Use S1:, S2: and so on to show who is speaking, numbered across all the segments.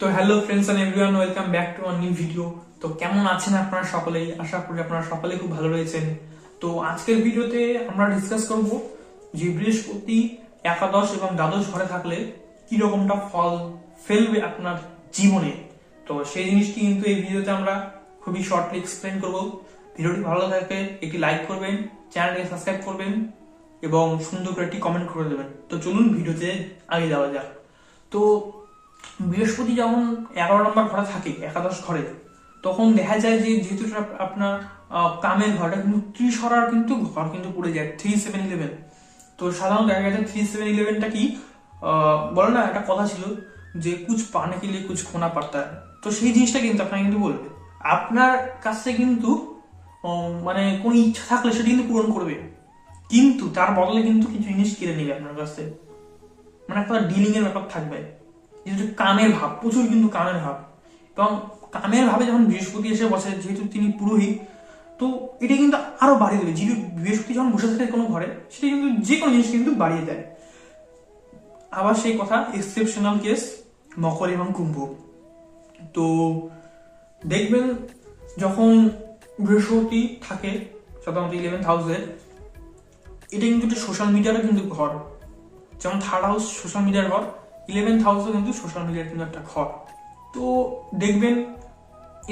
S1: তো hello friends and everyone welcome back to new video তো কেমন আছেন আপনারা সকলেই? আশা করি আপনারা সকলেই খুব ভালো রয়েছেন। তো আজকের ভিডিওতে আমরা ডিসকাস করব যে বৃহস্পতি, একাদশ এবং দ্বাদশ ঘরে থাকলে কি রকমটা ফল ফেলবে আপনার জীবনে। তো সেই জিনিসটি কিন্তু এই ভিডিওতে আমরা খুবই শর্টলি এক্সপ্লেন করব। ভিডিওটি ভালো থাকে একটি লাইক করবেন চ্যানেলটি সাবস্ক্রাইব করবেন এবং সুন্দর করে একটি কমেন্ট করে দেবেন। তো চলুন ভিডিওতে আগে যাওয়া যাক। তো বৃহস্পতি যখন এগারো নম্বর ঘরে থাকে, একাদশ ঘরে, তখন দেখা যায় যে যেহেতু আপনার কামের ঘরটা কিন্তু ত্রিসরার কিন্তু ঘর কিন্তু পড়ে যায় থ্রি সেভেন ইলেভেন তো সাধারণত দেখা গেছে থ্রি সেভেন ইলেভেনটা কি বলে না, একটা কথা ছিল যে কুছ পানে কিলে কুছ খোনা পারতা তো সেই জিনিসটা কিন্তু আপনাকে কিন্তু বলবে। আপনার কাছে কিন্তু মানে কোনো ইচ্ছা থাকলে সেটা কিন্তু পূরণ করবে। কিন্তু তার বদলে কিন্তু কিছু জিনিস কিনে নেবে আপনার কাছে। মানে একটা ডিলিং এর ব্যাপার থাকবে। যেহেতু কামের ভাব, প্রচুর কিন্তু কামের ভাব। এবং কামের ভাবে যখন বৃহস্পতি এসে বসে, যেহেতু তিনি পুরোহিত, তো এটা কিন্তু আরও বাড়িয়ে দেবে। যেহেতু বৃহস্পতি যখন বসে থাকে কোনো ঘরে, সেটা কিন্তু যে কোনো জিনিস কিন্তু বাড়িয়ে দেয়। আবার সেই কথা এক্সেপশনাল কেস মকর এবং কুম্ভ। তো দেখবেন যখন বৃহস্পতি থাকে, সাধারণত ইলেভেন্থ হাউসে এটা কিন্তু একটা সোশ্যাল মিডিয়ারও কিন্তু ঘর। যেমন থার্ড হাউস সোশ্যাল মিডিয়ার ঘর ইলেভেন্থ হাউসও কিন্তু সোশ্যাল মিডিয়ার কিন্তু একটা ঘর তো দেখবেন,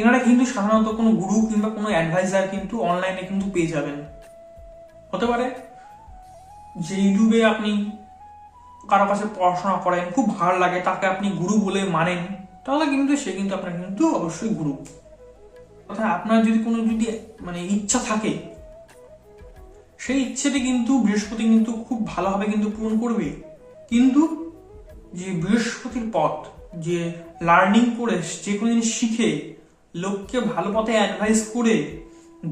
S1: এনারা কিন্তু সাধারণত কোনো গুরু কিংবা কোনো অ্যাডভাইজার কিন্তু অনলাইনে কিন্তু পেয়ে যাবেন। হতে পারে যে ইউটিউবে আপনি কারও কাছে পড়াশোনা করেন, খুব ভালো লাগে, তাকে আপনি গুরু বলে মানেন, তাহলে কিন্তু সে কিন্তু আপনার কিন্তু অবশ্যই গুরু অর্থাৎ আপনার যদি কোনো যদি মানে ইচ্ছা থাকে, সেই ইচ্ছেটি কিন্তু বৃহস্পতি কিন্তু খুব ভালোভাবে কিন্তু পূরণ করবে। কিন্তু যে বৃহস্পতির পথ, যে লার্নিং করে যে কোনো জিনিস শিখে, লোককে ভালো পথে অ্যাডভাইস করে,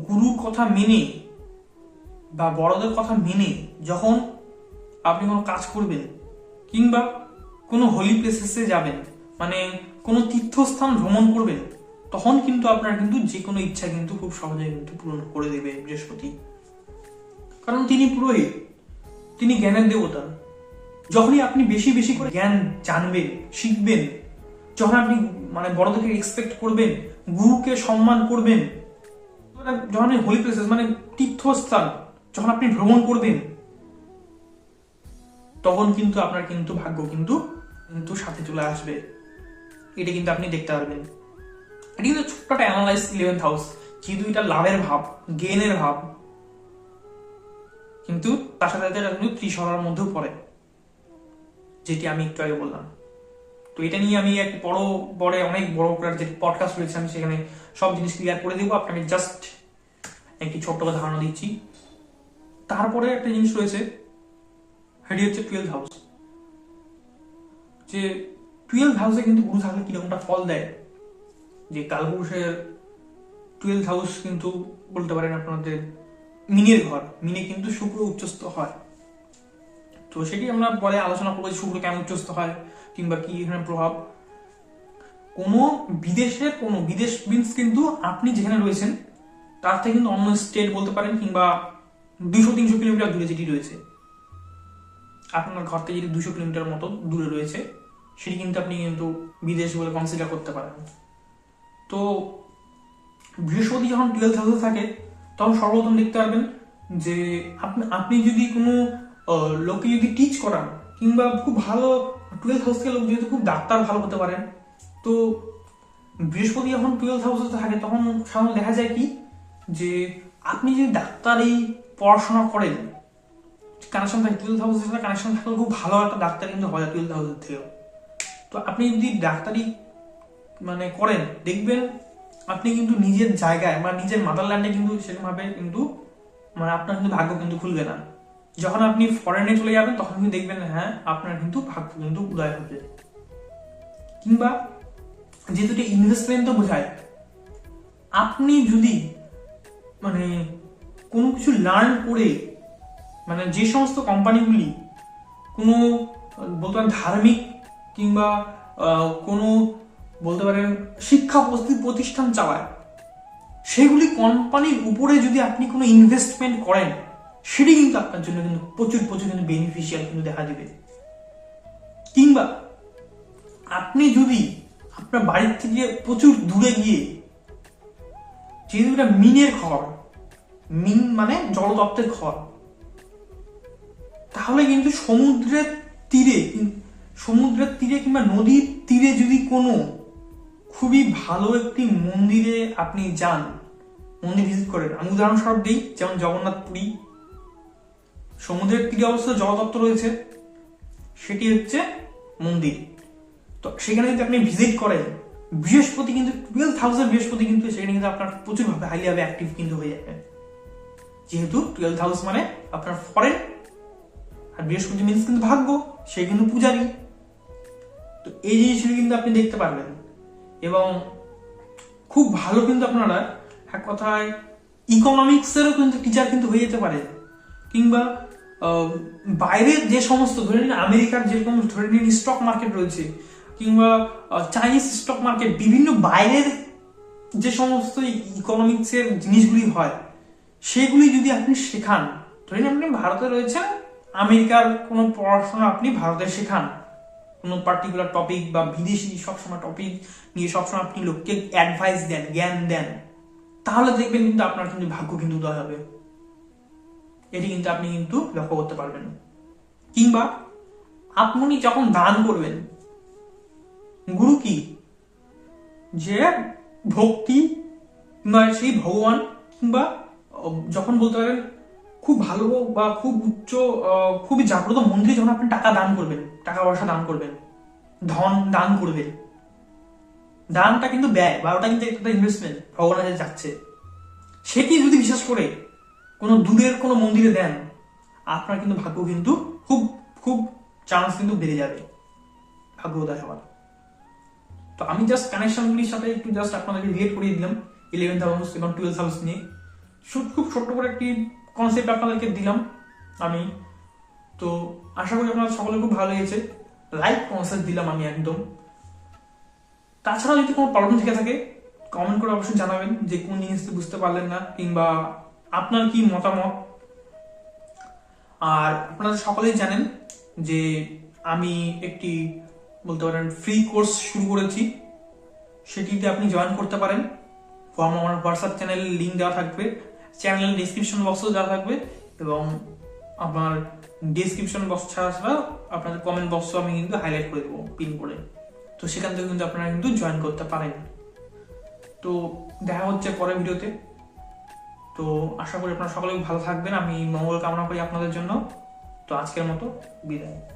S1: গুরুর কথা মেনে বা বড়দের কথা মেনে যখন আপনি কোনো কাজ করবেন কিংবা কোনো হোলি প্লেসেসে যাবেন মানে কোনো তীর্থস্থান ভ্রমণ করবেন, তখন কিন্তু আপনার কিন্তু যে কোনো ইচ্ছা কিন্তু খুব সহজে কিন্তু পূরণ করে দেবে বৃহস্পতি। কারণ তিনি পুরোহিত, তিনি জ্ঞানের দেবতা। যখনই আপনি বেশি বেশি করে জ্ঞান জানবেন, শিখবেন, যখন আপনি মানে বড়দেরকে এক্সপেক্ট করবেন, গুরুকে সম্মান করবেন যখন হোলি প্লেসেস মানে তীর্থস্থান, যখন আপনি ভ্রমণ করবেন, তখন কিন্তু আপনার কিন্তু ভাগ্য কিন্তু কিন্তু সাথে চলে আসবে। এটা কিন্তু আপনি দেখতে পারবেন। এটা কিন্তু ছোট্ট একটা অ্যানালাইজ ইলেভেন্থ হাউস যেহেতু এটা লাভের ভাব গেনের ভাব, কিন্তু তার সাথে সাথে কিন্তু ত্রিশলার মধ্যেও পড়ে। যেটি আমি একটু আগে বললাম। তো এটা নিয়ে আমি এক বড় বড় অনেক বড় করে যে পডকাস্ট রয়েছে, আমি সেখানে সব জিনিস ক্লিয়ার করে দেবো। আপনাকে জাস্ট একটি ছোট্ট ধারণা দিচ্ছি। তারপরে একটা জিনিস রয়েছে, সেটি হচ্ছে টুয়েলভ হাউস যে টুয়েলভ হাউসে কিন্তু গুরু থাকলে কিরকমটা ফল দেয়? যে কালপুরুষের টুয়েলভ হাউস কিন্তু বলতে পারেন আপনাদের মিনের ঘর। মিনে কিন্তু শুক্র উচ্চস্থ হয়। তো সেটি আমরা পরে আলোচনা করব যে শুক্র উচ্চস্থ হয় কিংবা কি এখানে প্রভাব। কোনো বিদেশের কোনো বিদেশ মিন্স কিন্তু আপনি যেখানে রয়েছেন, তার থেকে কিন্তু অন্য স্টেট বলতে পারেন কিংবা দুশো, তিনশো কিলোমিটার দূরে যেটি রয়েছে। আপনার ঘর থেকে যদি দুশো কিলোমিটার মতো দূরে রয়েছে, সেটি কিন্তু আপনি কিন্তু বিদেশ বলে কনসিডার করতে পারেন। তো বৃহস্পতি যখন টুয়েলভ হাউসে থাকে, তখন সর্বপ্রথম দেখতে পারবেন যে আপনি আপনি যদি কোনো লোককে যদি টিচ করান, কিংবা খুব ভালো টুয়েলভ হাউস থেকে লোক যেহেতু খুব ডাক্তার ভালো হতে পারেন, তো বৃহস্পতি যখন টুয়েলভ হাউসে থাকে, তখন সাধারণত দেখা যায় কি? যে আপনি যদি ডাক্তারি পড়াশোনা করেন কানেকশন থাকে টুয়েলভ হাউসের সাথে কানেকশন থাকলে খুব ভালো একটা ডাক্তার কিন্তু হয় টুয়েলভ হাউসের থেকেও। তো আপনি যদি ডাক্তারি মানে করেন, দেখবেন আপনি কিন্তু নিজের জায়গায় বা নিজের মাদারল্যান্ডে কিন্তু সেরকমভাবে কিন্তু মানে আপনার কিন্তু ভাগ্য কিন্তু খুলবে না। যখন আপনি ফরেনে চলে যাবেন, তখন কিন্তু দেখবেন হ্যাঁ আপনার কিন্তু ভাগ্য কিন্তু উদয় হবে। কিংবা যেহেতু ইনভেস্টমেন্ট তো বোঝায়, আপনি যদি মানে কোনো কিছু লার্ন করে মানে যে সমস্ত কোম্পানিগুলি কোনো, বলতে পারেন, ধার্মিক কিংবা কোনো, বলতে পারেন, শিক্ষা প্রতি- প্রতিষ্ঠান চালায়, সেগুলি কোম্পানির উপরে যদি আপনি কোনো ইনভেস্টমেন্ট করেন সেটি কিন্তু আপনার জন্য কিন্তু প্রচুর প্রচুর কিন্তু বেনিফিশিয়াল কিন্তু দেখা দিবে। কিংবা আপনি যদি আপনার বাড়ির থেকে প্রচুর দূরে গিয়ে যেহেতু এটা মিনের ঘর, মিন মানে জলতত্ত্বের ঘর, তাহলে কিন্তু সমুদ্রের তীরে সমুদ্রের তীরে কিংবা নদীর তীরে যদি কোনো খুবই ভালো একটি মন্দিরে আপনি যান, মন্দির ভিজিট করেন, আমি উদাহরণস্বরূপ দিই, যেমন জগন্নাথ পুরী সমুদ্রের তীরে অবস্থা জলতত্ত্ব রয়েছে, সেটি হচ্ছে মন্দির। তো সেখানে যদি আপনি ভিজিট করেন, বৃহস্পতি কিন্তু টুয়েলভ থাউজেন্ড বৃহস্পতি কিন্তু সেখানে কিন্তু আপনার প্রচুরভাবে ভাবে অ্যাক্টিভ কিন্তু হয়ে যাবে। যেহেতু টুয়েলভ হাউস মানে আপনার ফরেন আর বৃহস্পতি মিনস কিন্তু ভাগ্য, সে কিন্তু পূজারী। তো এই জিনিসগুলো কিন্তু আপনি দেখতে পারবেন। এবং খুব ভালো কিন্তু আপনারা এক কথায় ইকোনমিক্সেরও কিন্তু টিচার কিন্তু হয়ে যেতে পারে। কিংবা বাইরের যে সমস্ত, ধরে নিন আমেরিকার যেরকম ধরে নিন স্টক মার্কেট রয়েছে, কিংবা চাইনিজ স্টক মার্কেট বিভিন্ন বাইরের যে সমস্ত ইকোনমিক্সের জিনিসগুলি হয়, সেগুলি যদি আপনি শেখান, ধরে নিন আপনি ভারতে রয়েছেন, আমেরিকার কোনো পড়াশোনা আপনি ভারতে শেখান, কোনো পার্টিকুলার টপিক বা বিদেশি সবসময় টপিক নিয়ে সবসময় আপনি লোককে অ্যাডভাইস দেন, জ্ঞান দেন, তাহলে দেখবেন কিন্তু আপনার কিন্তু ভাগ্য কিন্তু উদয় হবে। এটি কিন্তু আপনি কিন্তু লক্ষ্য করতে পারবেন। কিংবা আপনি যখন দান করবেন, গুরু কি? যে ভক্তি কিংবা সেই ভগবান কিংবা যখন বলতে পারেন, খুব ভালো বা খুব উচ্চ খুবই জাগ্রত মন্দিরে যখন আপনি টাকা দান করবেন, টাকা পয়সা দান করবেন, ধন দান করবেন, দানটা কিন্তু ব্যয় বা ওটা কিন্তু ইনভেস্টমেন্ট ভগবানের কাছে যাচ্ছে। সেটি যদি বিশেষ করে কোনো দূরের কোনো মন্দিরে দেন, আপনার কিন্তু ভাগ্য কিন্তু খুব খুব চান্স কিন্তু বেড়ে যাবে। ভাগ্য উদয় হওয়ার। তো আমি জাস্ট কানেকশনগুলির সাথে একটু জাস্ট আপনাদেরকে রিলেট করিয়ে দিলাম ইলেভেন্থ হাউস এবং টুয়েলভ হাউস নিয়ে। খুব ছোট্ট করে একটি কনসেপ্ট আপনাদেরকে দিলাম আমি। তো আশা করি আপনাদের সকলে খুব ভালো লেগেছে। লাইক কনসেপ্ট দিলাম আমি একদম। তাছাড়া যদি কোনো প্রবলেম থেকে থাকে কমেন্ট করে অবশ্যই জানাবেন যে কোন জিনিসটি বুঝতে পারলেন না কিংবা আপনার কি মতামত? আর আপনারা সকলেই জানেন যে আমি একটি বলতে পারেন ফ্রি কোর্স শুরু করেছি। সেটিতে আপনি জয়েন করতে পারেন। ফর্ম আমার হোয়াটসঅ্যাপ চ্যানেলের লিঙ্ক দেওয়া থাকবে। চ্যানেলের ডিসক্রিপশন বক্সও দেওয়া থাকবে এবং আমার ডিসক্রিপশন বক্স ছাড়া ছাড়া আপনাদের কমেন্ট বক্সও আমি কিন্তু হাইলাইট করে দেবো পিন করে তো সেখান থেকে কিন্তু আপনারা কিন্তু জয়েন করতে পারেন। তো দেখা হচ্ছে পরের ভিডিওতে তো আশা করি আপনারা সকলে ভালো থাকবেন। আমি মঙ্গল কামনা করি আপনাদের জন্য। তো আজকের মতো বিদায়।